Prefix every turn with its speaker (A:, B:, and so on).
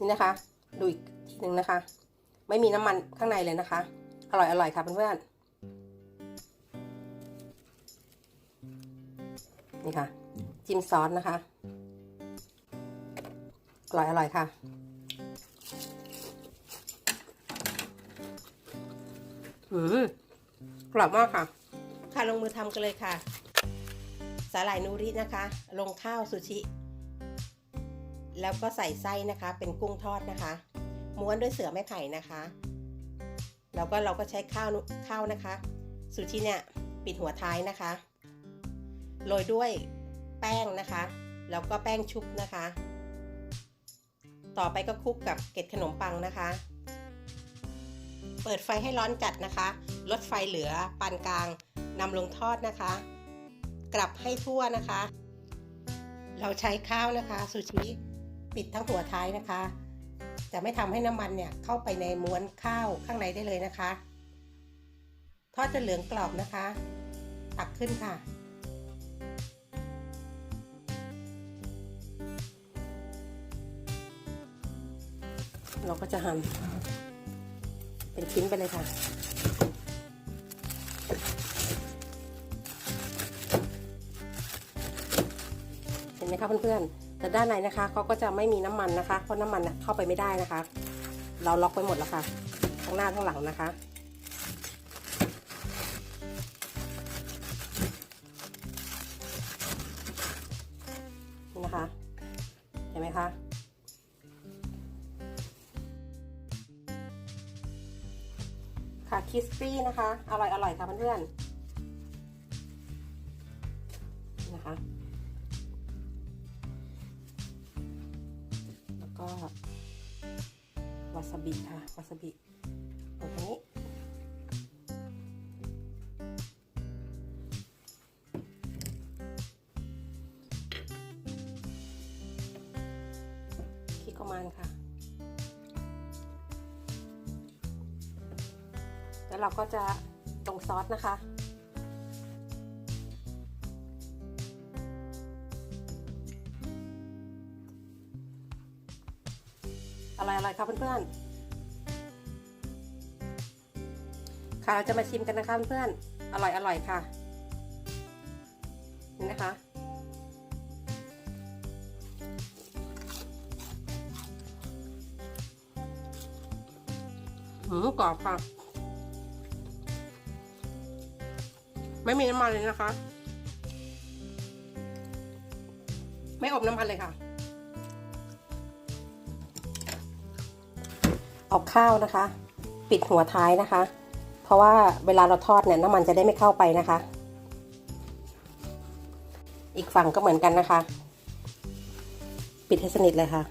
A: นี่นะคะ ดูอีกทีหนึ่งนะคะ ไม่มีน้ำมันข้างในเลยนะคะ อร่อยอร่อยค่ะเพื่อนๆนี่ค่ะ จิ้มซอสนะคะ อร่อยอร่อยค่ะอืมกรอบมากค่ะ ค่ะลงมือทำกันเลยค่ะ สาหร่ายนูรินะคะ ลงข้าวซูชิ แล้วก็ใส่ไส้นะคะ เป็นกุ้งทอดนะคะ ม้วนด้วยเสือไม้ไผ่นะคะ แล้วก็เราก็ใช้ข้าวนุข้าวนะคะ ซูชิเนี่ยปิดหัวท้ายนะคะ โรยด้วยแป้งนะคะ แล้วก็แป้งชุบนะคะ ต่อไปก็คลุกกับเกล็ดขนมปังนะคะ เปิดไฟให้ร้อนจัดนะคะ ลดไฟเหลือปานกลางนำลงทอดนะคะ กลับให้ทั่วนะคะ เราใช้ข้าวนะคะซูชิ ปิดทั้งหัวท้ายนะคะ จะไม่ทำให้น้ำมันเนี่ยเข้าไปในม้วนข้าวข้างในได้เลยนะคะ ทอดจนเหลืองกรอบนะคะ ตักขึ้นค่ะ เราก็จะหั่นเป็นชิ้นไปเลยค่ะเห็นไหมคะเพื่อนๆ แต่ด้านในนะคะเขาก็จะไม่มีน้ำมันนะคะ เพราะน้ำมันเข้าไปไม่ได้นะคะ เราล็อกไว้หมดแล้วค่ะทั้งหน้าทั้งหลังนะคะนี่นะคะ เห็นไหมคะค่ะคิสปี้นะคะ อร่อยอร่อยค่ะเพื่อนๆนะคะ วก็วาซาบิค่ะ วาซาบิตรงนี้คิกอมันค่ะ แล้วเราก็จะตรงซอสนะคะ อร่อยอร่อยค่ะเพื่อนๆ ค่ะเราจะมาชิมกันนะคะเพื่อนๆ อร่อยอร่อยค่ะ นี่นะคะ หืมกรอบค่ะ ไม่มีน้ำมันเลยนะคะ ไม่อบน้ำมันเลยค่ะ เอาข้าวนะคะ ปิดหัวท้ายนะคะ เพราะว่าเวลาเราทอดเนี่ยน้ำมันจะได้ไม่เข้าไปนะคะ อีกฝั่งก็เหมือนกันนะคะ ปิดให้สนิทเลยค่ะ